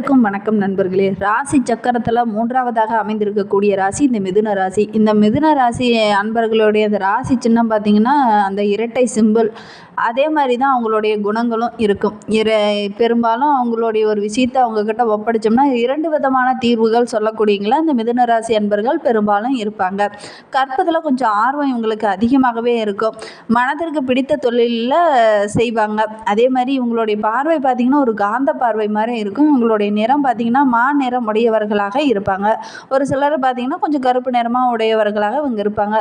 அனைவருக்கும் வணக்கம் நண்பர்களே. ராசி சக்கரத்தில் மூன்றாவதாக அமைந்திருக்கக்கூடிய ராசி இந்த மிதுன ராசி. இந்த மிதுன ராசி அன்பர்களுடைய அந்த ராசி சின்னம் பார்த்தீங்கன்னா அந்த இரட்டை சிம்பிள் அதே மாதிரி தான் அவங்களுடைய குணங்களும் இருக்கும். இர பெரும்பாலும் அவங்களுடைய ஒரு விஷயத்தை அவங்கக்கிட்ட ஒப்படைச்சோம்னா இரண்டு விதமான தீர்வுகள் சொல்லக்கூடியங்களா இந்த மிதுன ராசி அன்பர்கள் பெரும்பாலும் இருப்பாங்க. கற்பதில் கொஞ்சம் ஆர்வம் இவங்களுக்கு அதிகமாகவே இருக்கும். மனதிற்கு பிடித்த தொழிலில் செய்வாங்க. அதே மாதிரி இவங்களுடைய பார்வை பார்த்திங்கன்னா ஒரு காந்த பார்வை மாதிரி இருக்கும். இவங்களுடைய நிறம் பார்த்திங்கன்னா மா நிறம் உடையவர்களாக இருப்பாங்க. ஒரு சிலர் பார்த்திங்கன்னா கொஞ்சம் கருப்பு நிறமாக உடையவர்களாக இவங்க இருப்பாங்க.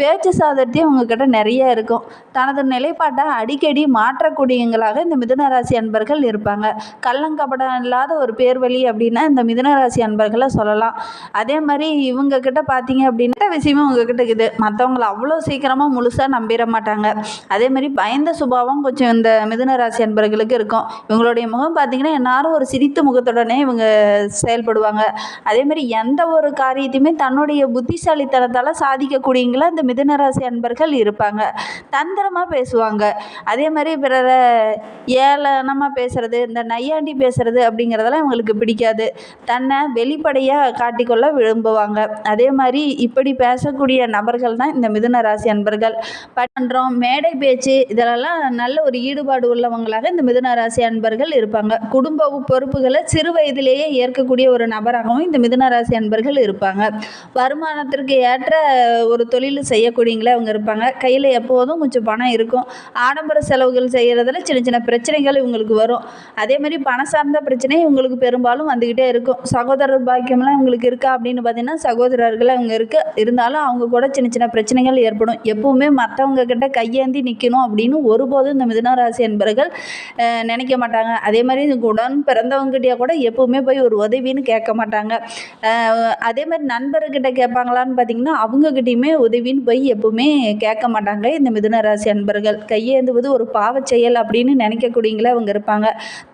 பேச்சு சாதத்தையும் அவங்கக்கிட்ட நிறைய இருக்கும். தனது நிலைப்பாட்டை அடிக்கடி மாற்றக்கூடியவங்களாக இந்த மிதுனராசி அன்பர்கள் இருப்பாங்க. கள்ளங்கபடம் இல்லாத ஒரு பேர்வழி அப்படின்னா இந்த மிதுனராசி அன்பர்களை சொல்லலாம். அதே மாதிரி இவங்கக்கிட்ட பார்த்தீங்க அப்படின்னா விஷயமும் உங்ககிட்ட இருக்குது. மற்றவங்கள அவ்வளோ சீக்கிரமாக முழுசாக நம்பிட மாட்டாங்க. அதே மாதிரி பயந்த சுபாவம் கொஞ்சம் இந்த மிதுனராசி அன்பர்களுக்கு இருக்கும். இவங்களுடைய முகம் பார்த்தீங்கன்னா எல்லாரும் ஒரு சிரித்த நோக்கத்துடனே இவங்க செயல்படுவாங்க. அதே மாதிரி எந்த ஒரு காரியத்தையுமே தன்னுடைய புத்திசாலித்தனத்தால் சாதிக்கக்கூடியங்களா இந்த மிதுனராசி அன்பர்கள் இருப்பாங்க. தந்திரமாக பேசுவாங்க. அதே மாதிரி பிறரை ஏளனமாக பேசுறது இந்த நையாண்டி பேசுறது அப்படிங்கிறதெல்லாம் இவங்களுக்கு பிடிக்காது. தன்னை வெளிப்படையாக காட்டிக்கொள்ள விரும்புவாங்க. அதே மாதிரி இப்படி பேசக்கூடிய நபர்கள் தான் இந்த மிதுன ராசி அன்பர்கள். பண்றோம் மேடை பேச்சு இதிலெல்லாம் நல்ல ஒரு ஈடுபாடு உள்ளவங்களாக இந்த மிதுன ராசி அன்பர்கள் இருப்பாங்க. குடும்ப பொறுப்புகளை சிறு வயதிலேயே ஏற்கக்கூடிய ஒரு நபராகவும் இந்த மிதுன ராசி அன்பர்கள் இருப்பாங்க. வருமானத்திற்கு ஏற்ற ஒரு தொழில் செய்யக்கூடியங்களே அவங்க இருப்பாங்க. கையில் எப்போதும் கொஞ்சம் பணம் இருக்கும். ஆடம்பர செலவுகள் செய்கிறதுல சின்ன சின்ன பிரச்சனைகள் இவங்களுக்கு வரும். அதே மாதிரி பணம் சார்ந்த பிரச்சனை இவங்களுக்கு பெரும்பாலும் வந்துக்கிட்டே இருக்கும். சகோதரர் பாக்கியம்லாம் இவங்களுக்கு இருக்கா அப்படின்னு பார்த்தீங்கன்னா சகோதரர்கள் அவங்க இருக்கு. இருந்தாலும் அவங்க கூட சின்ன சின்ன பிரச்சனைகள் ஏற்படும். எப்பவுமே மற்றவங்க கிட்ட கையேந்தி நிற்கணும் அப்படின்னு ஒருபோதும் இந்த மிதுனராசி என்பர்கள் அன்பர்கள் நினைக்க மாட்டாங்க. அதே மாதிரி இந்த உடன் பிறந்தவங்ககிட்டயே கூட எப்பவுமே போய் ஒரு உதவின்னு கேட்க மாட்டாங்க. அதே மாதிரி நண்பர்கிட்ட கேட்பாங்களான்னு பார்த்தீங்கன்னா அவங்கக்கிட்டையுமே உதவின்னு போய் எப்பவுமே கேட்க மாட்டாங்க. இந்த மிதுன ராசி அன்பர்கள் கையேந்துவது ஒரு பாவச் செயல் அப்படின்னு நினைக்கக்கூடியங்களே அவங்க இருப்பாங்க.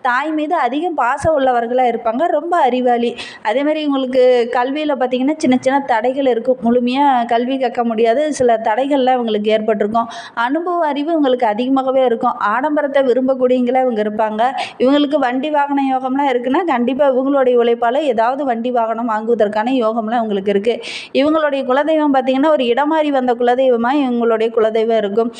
தாய் மீது அதிகம் பாசம் உள்ளவர்களாக இருப்பாங்க. ரொம்ப அறிவாளி. அதே மாதிரி இவங்களுக்கு கல்வியில் பார்த்திங்கன்னா சின்ன சின்ன தடைகள் இருக்கும். முழுமையாக கல்வி கற்க முடியாது. சில தடைகள்லாம் இவங்களுக்கு ஏற்பட்டிருக்கும். அனுபவ அறிவு இவங்களுக்கு அதிகமாகவே இருக்கும். ஆடம்பரத்தை விரும்பக்கூடியங்களே இவங்க இருப்பாங்க. இவங்களுக்கு வண்டி வாகன யோகம்லாம் இருக்குன்னா கண்டிப்பாக இவங்களுடைய உழைப்பால் ஏதாவது வண்டி வாகனம் வாங்குவதற்கான யோகம்லாம் இவங்களுக்கு இருக்குது இவங்களுடைய குலதெய்வம் பார்த்திங்கன்னா ஒரு இடமாறி வந்த குலதெய்வமாக இவங்களுடைய குலதெய்வம் இருக்கும்.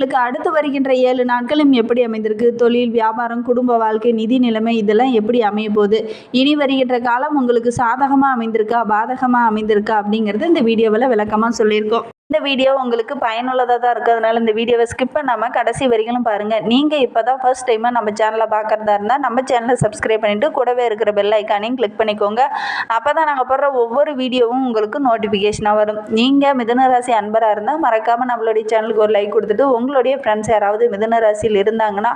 உங்களுக்கு அடுத்து வருகின்ற ஏழு நாட்களும் எப்படி அமைந்திருக்கு? தொழில் வியாபாரம் குடும்ப வாழ்க்கை நிதி நிலைமை இதெல்லாம் எப்படி அமைய போகுது? இனி வருகின்ற காலம் உங்களுக்கு சாதகமாக அமைந்திருக்கா? பாதகமாக அமைந்திருக்கா? அப்படிங்கிறது இந்த வீடியோவில் விளக்கமாக சொல்லியிருக்கோம். இந்த வீடியோ உங்களுக்கு பயனுள்ளதாக தான் இருக்கிறதுனால இந்த வீடியோவை ஸ்கிப் பண்ணாமல் கடைசி வரைக்கும் பாருங்கள் நீங்கள் இப்போ தான் ஃபர்ஸ்ட் டைமாக நம்ம சேனலை பார்க்குறதா இருந்தால் நம்ம சேனலை சப்ஸ்கிரைப் பண்ணிவிட்டு கூடவே இருக்கிற பெல் ஐக்கானையும் கிளிக் பண்ணிக்கோங்க. அப்போ தான் நாங்கள் போடுற ஒவ்வொரு வீடியோவும் உங்களுக்கு நோட்டிஃபிகேஷனாக வரும். நீங்கள் மிதுனராசி அன்பராக இருந்தால் மறக்காமல் நம்மளுடைய சேனலுக்கு ஒரு லைக் கொடுத்துட்டு உங்களுடைய ஃப்ரெண்ட்ஸ் யாராவது மிதுன ராசியில் இருந்தாங்கன்னா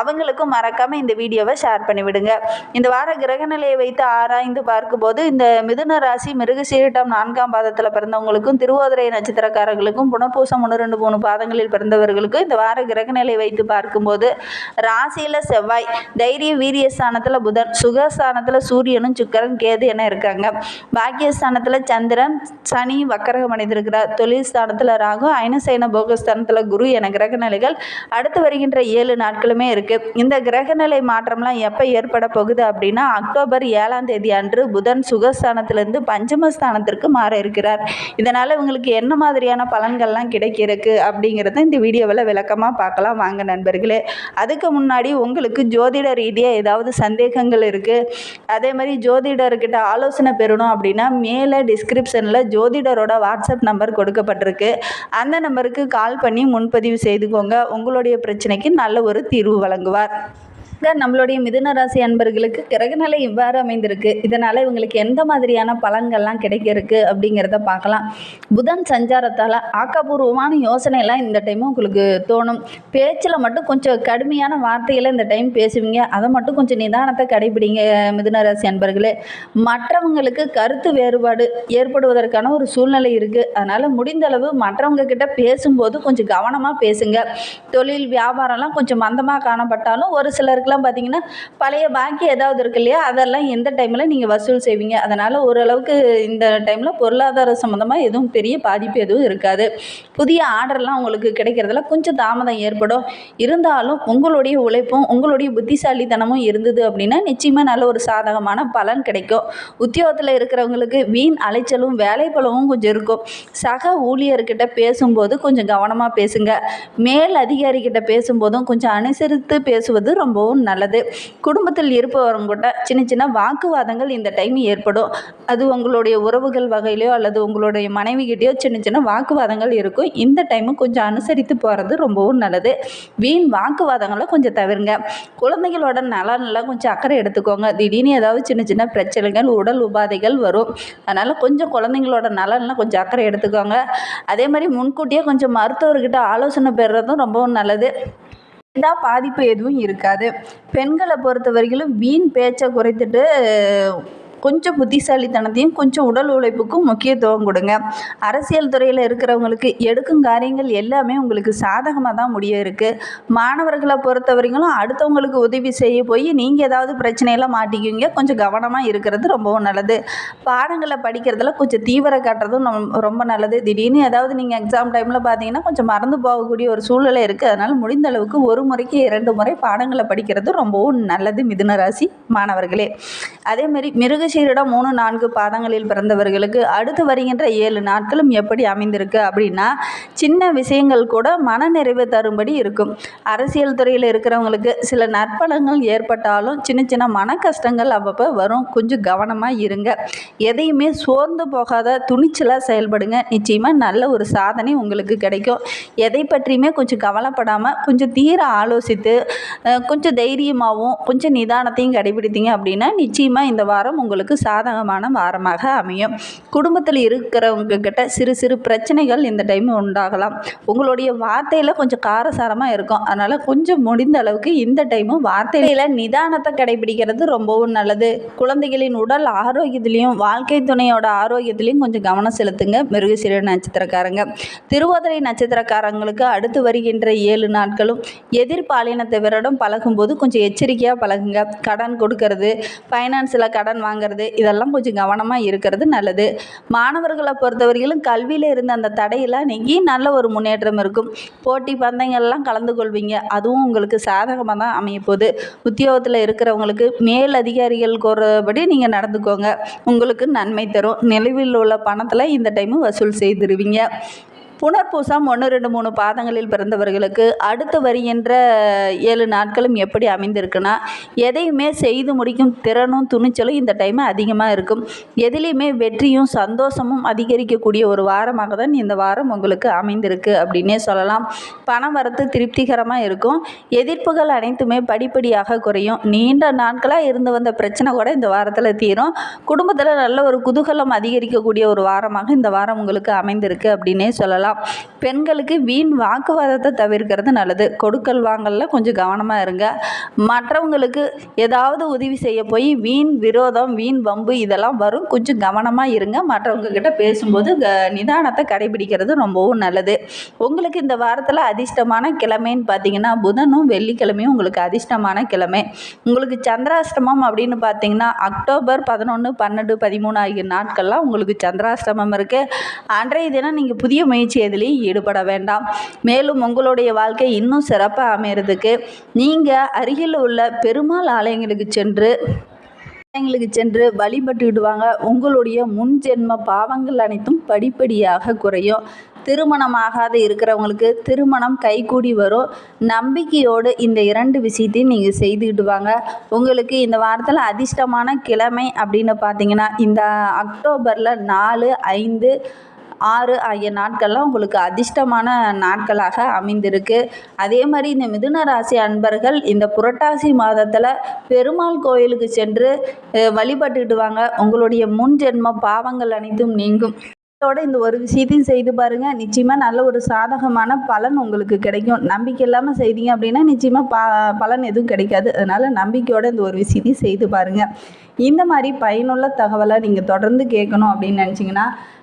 அவங்களுக்கும் மறக்காமல் இந்த வீடியோவை ஷேர் பண்ணிவிடுங்க இந்த வார கிரக நிலையை வைத்து ஆராய்ந்து பார்க்கும்போது இந்த மிதுன ராசி மிருகசீரிட்டம் நான்காம் பாதத்தில் பிறந்தவங்களுக்கும் திருவோதரை நட்சத்திரக்காரர்களுக்கும் புனப்பூசம் ஒன்று ரெண்டு மூணு பாதங்களில் பிறந்தவர்களுக்கும் இந்த வார கிரக நிலை வைத்து பார்க்கும்போது ராசியில் செவ்வாய் தைரிய வீரிய ஸ்தானத்தில் புதன் சுகஸ்தானத்தில் சூரியனும் சுக்கரன் கேது என இருக்காங்க. பாக்கியஸ்தானத்தில் சந்திரன் சனி வக்கரகம் அடைந்திருக்கிறார் தொழில் ஸ்தானத்தில் ராகு ஐனசைன போகஸ்தானத்தில் குரு என கிரக நிலைகள் அடுத்து வருகின்ற ஏழு நாட்களுமே இருக்குது இந்த கிரக நிலை மாற்றம்லாம் எப்போ ஏற்பட போகுது அப்படின்னா அக்டோபர் ஏழாம் தேதி அன்று புதன் சுகஸ்தானத்திலிருந்து பஞ்சமஸ்தானத்திற்கு மாற இருக்கிறார். இதனால் இவங்களுக்கு என்ன மாதிரி மாதிரியான பலன்கள்லாம் கிடைக்கிறதுக்கு அப்படிங்கிறத இந்த வீடியோவில் விளக்கமாக பார்க்கலாம். வாங்க நண்பர்களே. அதுக்கு முன்னாடி உங்களுக்கு ஜோதிட ரீதியாக ஏதாவது சந்தேகங்கள் இருக்குது அதே மாதிரி ஜோதிடர்கிட்ட ஆலோசனை பெறணும் அப்படின்னா மேலே டிஸ்கிரிப்ஷனில் ஜோதிடரோட வாட்ஸ்அப் நம்பர் கொடுக்கப்பட்டிருக்கு. அந்த நம்பருக்கு கால் பண்ணி முன்பதிவு செய்துக்கோங்க. உங்களுடைய பிரச்சனைக்கு நல்ல ஒரு தீர்வு வழங்குவார். இங்க நம்மளுடைய மிதுன ராசி அன்பர்களுக்கு கிரகநிலை இவ்வாறு அமைந்திருக்கு. இதனால் இவங்களுக்கு எந்த மாதிரியான பலன்கள்லாம் கிடைக்கிறதுக்கு அப்படிங்கிறத பார்க்கலாம். புதன் சஞ்சாரத்தால் ஆக்கப்பூர்வமான யோசனைலாம் இந்த டைமும் உங்களுக்கு தோணும். பேச்சில் மட்டும் கொஞ்சம் கடுமையான வார்த்தைகளை இந்த டைம் பேசுவீங்க. அதை மட்டும் கொஞ்சம் நிதானத்தை கடைபிடிங்க மிதுன ராசி அன்பர்களே. மற்றவங்களுக்கு கருத்து வேறுபாடு ஏற்படுவதற்கான ஒரு சூழ்நிலை இருக்குது அதனால் முடிந்த அளவு மற்றவங்க கிட்ட பேசும்போது கொஞ்சம் கவனமாக பேசுங்க. தொழில் வியாபாரம்லாம் கொஞ்சம் மந்தமாக காணப்பட்டாலும் ஒரு சிலருக்கு உங்களுக்குலாம் பார்த்தீங்கன்னா பழைய பாக்கி ஏதாவது இருக்கு இல்லையா? அதெல்லாம் எந்த டைமில் நீங்கள் வசூல் செய்வீங்க? அதனால் ஓரளவுக்கு இந்த டைமில் பொருளாதார சம்மந்தமாக எதுவும் பெரிய பாதிப்பு எதுவும் இருக்காது. புதிய ஆர்டர்லாம் உங்களுக்கு கிடைக்கிறதுல கொஞ்சம் தாமதம் ஏற்படும். இருந்தாலும் உங்களுடைய உழைப்பும் உங்களுடைய புத்திசாலித்தனமும் இருந்தது அப்படின்னா நிச்சயமாக நல்ல ஒரு சாதகமான பலன் கிடைக்கும். உத்தியோகத்தில் இருக்கிறவங்களுக்கு வீண் அலைச்சலும் வேலைப்பளவும் கொஞ்சம் இருக்கும். சக ஊழியர்கிட்ட பேசும்போது கொஞ்சம் கவனமாக பேசுங்க. மேல் அதிகாரிகிட்ட பேசும்போதும் கொஞ்சம் அனுசரித்து பேசுவது ரொம்பவும் நல்லது. குடும்பத்தில் இருப்பவங்ககிட்ட சின்ன சின்ன வாக்குவாதங்கள் இந்த டைம் ஏற்படும். அது உங்களுடைய உறவுகள் வகையிலையோ அல்லது உங்களுடைய மனைவிகிட்டயோ சின்ன சின்ன வாக்குவாதங்கள் இருக்கும். இந்த டைமும் கொஞ்சம் அனுசரித்து போகிறது ரொம்பவும் நல்லது. வீண் வாக்குவாதங்களை கொஞ்சம் தவிருங்க. குழந்தைகளோட நலன்லாம் கொஞ்சம் அக்கறை எடுத்துக்கோங்க. திடீர்னு ஏதாவது சின்ன சின்ன பிரச்சனைகள் உடல் உபாதைகள் வரும். அதனால் கொஞ்சம் குழந்தைங்களோட நலன்லாம் கொஞ்சம் அக்கறை எடுத்துக்கோங்க. அதே மாதிரி முன்கூட்டியே கொஞ்சம் மருத்துவர்கிட்ட ஆலோசனை பெறுறதும் ரொம்பவும் நல்லது. எந்த பாதிப்பு எதுவும் இருக்காது. பெண்களை பொறுத்த வரையிலும் வீண் பேச்சை குறைத்துட்டு கொஞ்சம் புத்திசாலித்தனத்தையும் கொஞ்சம் உடல் உழைப்புக்கும் முக்கியத்துவம் கொடுங்க. அரசியல் துறையில் இருக்கிறவங்களுக்கு எடுக்கும் காரியங்கள் எல்லாமே உங்களுக்கு சாதகமாக தான் முடிய இருக்குது மாணவர்களை பொறுத்தவரைங்களும் அடுத்தவங்களுக்கு உதவி செய்ய போய் நீங்கள் ஏதாவது பிரச்சனையெல்லாம் மாட்டிக்குவீங்க. கொஞ்சம் கவனமாக இருக்கிறது ரொம்பவும் நல்லது. பாடங்களை படிக்கிறதுல கொஞ்சம் தீவிர காட்டுறதும் நம் ரொம்ப நல்லது. திடீர்னு ஏதாவது நீங்கள் எக்ஸாம் டைமில் பார்த்தீங்கன்னா கொஞ்சம் மறந்து போகக்கூடிய ஒரு சூழ்நிலை இருக்குது அதனால் முடிந்த அளவுக்கு ஒரு முறைக்கு இரண்டு முறை பாடங்களை படிக்கிறது ரொம்பவும் நல்லது. மிதுன ராசி மாணவர்களே. அதேமாரி மிருக சீரிடம் மூணு நான்கு பாதங்களில் பிறந்தவர்களுக்கு அடுத்து வருகின்ற ஏழு நாட்களும் எப்படி அமைந்திருக்கு அப்படின்னா சின்ன விஷயங்கள் கூட மனநிறைவு தரும்படி இருக்கும். அரசியல் துறையில் இருக்கிறவங்களுக்கு சில நற்பலங்கள் ஏற்பட்டாலும் சின்ன சின்ன மன கஷ்டங்கள் அப்பப்போ வரும். கொஞ்சம் கவனமாக இருங்க. எதையுமே சோர்ந்து போகாத துணிச்சலாக செயல்படுங்க. நிச்சயமாக நல்ல ஒரு சாதனை உங்களுக்கு கிடைக்கும். எதை பற்றியுமே கொஞ்சம் கவலைப்படாமல் கொஞ்சம் தீர ஆலோசித்து கொஞ்சம் தைரியமாகவும் கொஞ்சம் நிதானத்தையும் கடைபிடித்தீங்க அப்படின்னா நிச்சயமாக இந்த வாரம் உங்களுக்கு சாதகமான வாரமாக அமையும். குடும்பத்தில் இருக்கிறவங்க கிட்ட சிறு சிறு பிரச்சனைகள் இந்த டைம் உண்டாகலாம். உங்களுடைய வார்த்தையில் கொஞ்சம் காரசாரமாக இருக்கும். அதனால் கொஞ்சம் முடிந்த அளவுக்கு இந்த டைமும் வார்த்தையில் நிதானத்தை கடைபிடிக்கிறது ரொம்பவும் நல்லது. குழந்தைகளின் உடல் ஆரோக்கியத்திலையும் வாழ்க்கை துணையோட ஆரோக்கியத்திலையும் கொஞ்சம் கவனம் செலுத்துங்க. மிருகசீர நட்சத்திரக்காரங்க. திருவோதரை நட்சத்திரக்காரங்களுக்கு அடுத்து வருகின்ற ஏழு நாட்களும் எதிர்பாலினத்தவரிடம் பழகும்போது கொஞ்சம் எச்சரிக்கையாக பழகுங்க. கடன் கொடுக்கறது ஃபைனான்ஸில் கடன் வாங்குறது இதெல்லாம் கொஞ்சம் கவனமாக இருக்கிறது நல்லது. மாணவர்களை பொறுத்தவரையிலும் கல்வியில் இருந்த அந்த தடையெல்லாம் நீங்கி நல்ல ஒரு முன்னேற்றம் இருக்கும். போட்டி பந்தயங்கள்லாம் கலந்து கொள்வீங்க. அதுவும் உங்களுக்கு சாதகமாக தான் அமையப்போகுது. உத்தியோகத்தில் இருக்கிறவங்களுக்கு மேல் அதிகாரிகள் கூறபடி நீங்கள் நடந்துக்கோங்க. உங்களுக்கு நன்மை தரும். நிலவில் உள்ள பணத்தில் இந்த டைமு வசூல் செய்திருவீங்க. புனர்பூசம் ஒன்று ரெண்டு மூணு பாதங்களில் பிறந்தவர்களுக்கு அடுத்து வருகின்ற ஏழு நாட்களும் எப்படி அமைந்திருக்குன்னா எதையுமே செய்து முடிக்கும் திறனும் துணிச்சலும் இந்த டைம் அதிகமாக இருக்கும். எதிலையுமே வெற்றியும் சந்தோஷமும் அதிகரிக்கக்கூடிய ஒரு வாரமாக தான் இந்த வாரம் உங்களுக்கு அமைந்திருக்கு அப்படின்னே சொல்லலாம். பணம் வரத்து திருப்திகரமாக இருக்கும். எதிர்ப்புகள் அனைத்துமே படிப்படியாக குறையும். நீண்ட நாட்களாக இருந்து வந்த பிரச்சனை கூட இந்த வாரத்தில் தீரும். குடும்பத்தில் நல்ல ஒரு குதூகலம் அதிகரிக்கக்கூடிய ஒரு வாரமாக இந்த வாரம் உங்களுக்கு அமைந்திருக்கு அப்படின்னே சொல்லலாம். பெண்களுக்கு வீண் வாக்குவாதத்தை தவிர்க்கிறது நல்லது. கொடுக்கல் வாங்கலில் கொஞ்சம் கவனமாக இருங்க. மற்றவங்களுக்கு ஏதாவது உதவி செய்ய போய் வீண் விரோதம் வீண் வம்பு இதெல்லாம் வரும். கொஞ்சம் கவனமாக இருங்க. மற்றவங்க கிட்ட பேசும்போது க நிதானத்தை கடைபிடிக்கிறது ரொம்பவும் நல்லது. உங்களுக்கு இந்த வாரத்தில் அதிர்ஷ்டமான கிழமைன்னு பார்த்தீங்கன்னா புதனும் வெள்ளிக்கிழமையும் உங்களுக்கு அதிர்ஷ்டமான கிழமை. உங்களுக்கு சந்திராஷ்டமம் அப்படின்னு பார்த்தீங்கன்னா அக்டோபர் பதினொன்று பன்னெண்டு பதிமூணு ஆகிய நாட்கள்லாம் உங்களுக்கு சந்திராஷ்டமம் இருக்குது அன்றைய தினம் நீங்கள் புதிய முயற்சி எதுலேயும் ஈடுபட வேண்டாம். மேலும் உங்களுடைய வாழ்க்கை இன்னும் சிறப்பாக அமையிறதுக்கு நீங்கள் அருகில் உள்ள பெருமாள் ஆலயங்களுக்கு சென்று ஆலயங்களுக்கு சென்று வழிபட்டுக்கிடுவாங்க உங்களுடைய முன் ஜென்ம பாவங்கள் அனைத்தும் படிப்படியாக குறையும். திருமணமாகாத இருக்கிறவங்களுக்கு திருமணம் கைகூடி வரும். நம்பிக்கையோடு இந்த இரண்டு விஷயத்தையும் நீங்கள் செய்துக்கிட்டு வாங்க உங்களுக்கு இந்த வாரத்தில் அதிர்ஷ்டமான கிழமை அப்படின்னு பார்த்தீங்கன்னா இந்த அக்டோபரில் நாலு ஐந்து ஆறு ஆகிய நாட்கள்லாம் உங்களுக்கு அதிர்ஷ்டமான நாட்களாக அமைந்திருக்கு. அதே மாதிரி இந்த மிதுன ராசி அன்பர்கள் இந்த புரட்டாசி மாதத்தில் பெருமாள் கோயிலுக்கு சென்று வழிபட்டுடுவாங்க வாங்க உங்களுடைய முன் ஜென்ம பாவங்கள் அனைத்தும் நீங்கும். இதோட இந்த ஒரு விஷயத்தையும் செய்து பாருங்க. நிச்சயமா நல்ல ஒரு சாதகமான பலன் உங்களுக்கு கிடைக்கும். நம்பிக்கை இல்லாமல் செய்தீங்க அப்படின்னா நிச்சயமா ப பலன் எதுவும் கிடைக்காது. அதனால நம்பிக்கையோட இந்த ஒரு விஷயத்தையும் செய்து பாருங்க. இந்த மாதிரி பயனுள்ள தகவலை நீங்கள் தொடர்ந்து கேட்கணும் அப்படின்னு நினச்சிங்கன்னா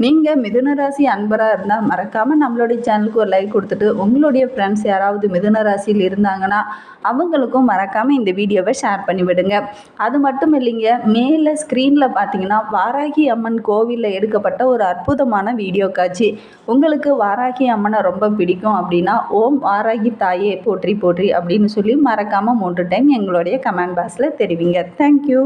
நீங்கள் மிதுனராசி அன்பராக இருந்தால் மறக்காமல் நம்மளுடைய சேனலுக்கு ஒரு லைக் கொடுத்துட்டு உங்களுடைய ஃப்ரெண்ட்ஸ் யாராவது மிதுன ராசியில் இருந்தாங்கன்னா அவங்களுக்கும் மறக்காமல் இந்த வீடியோவை ஷேர் பண்ணிவிடுங்க அது மட்டும் இல்லைங்க மேலே ஸ்க்ரீனில் பார்த்தீங்கன்னா வாராகி அம்மன் கோவிலில் எடுக்கப்பட்ட ஒரு அற்புதமான வீடியோ காட்சி. உங்களுக்கு வாராகி அம்மனை ரொம்ப பிடிக்கும் அப்படின்னா ஓம் வாராகி தாயே போற்றி போற்றி அப்படின்னு சொல்லி மறக்காமல் மூன்று டைம் எங்களுடைய கமெண்ட் பாக்ஸில் தெரிவிங்க. தேங்க்யூ